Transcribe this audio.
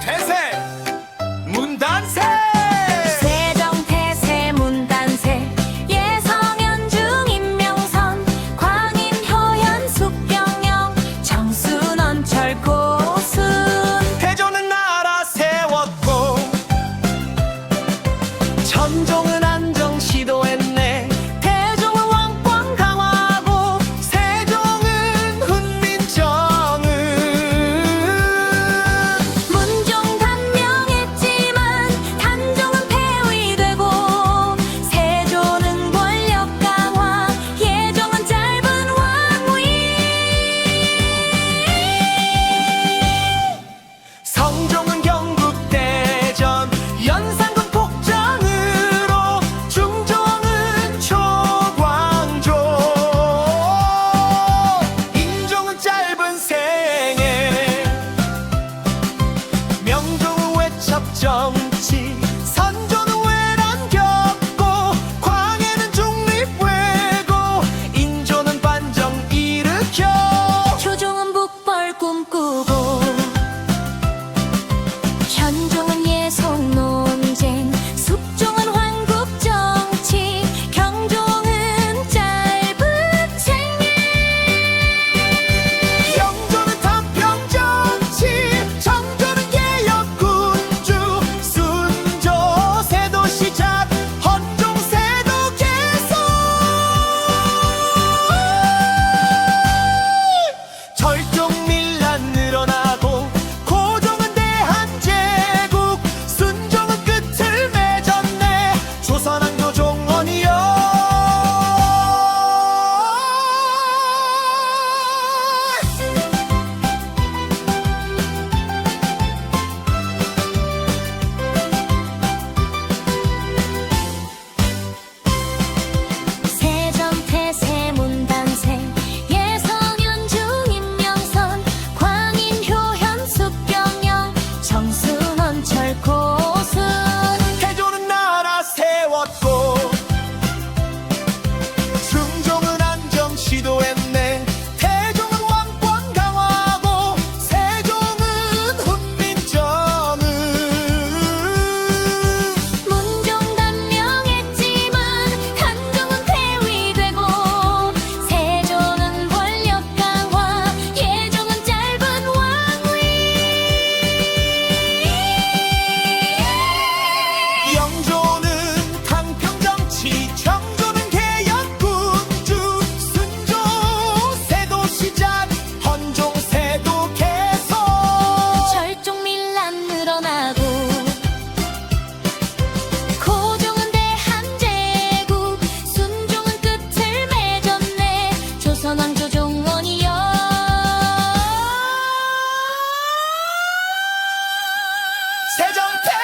대세 문단세. 想起 떠나고 고종은 대한제국 순종은 끝을 맺었네. 조선왕조 세정태!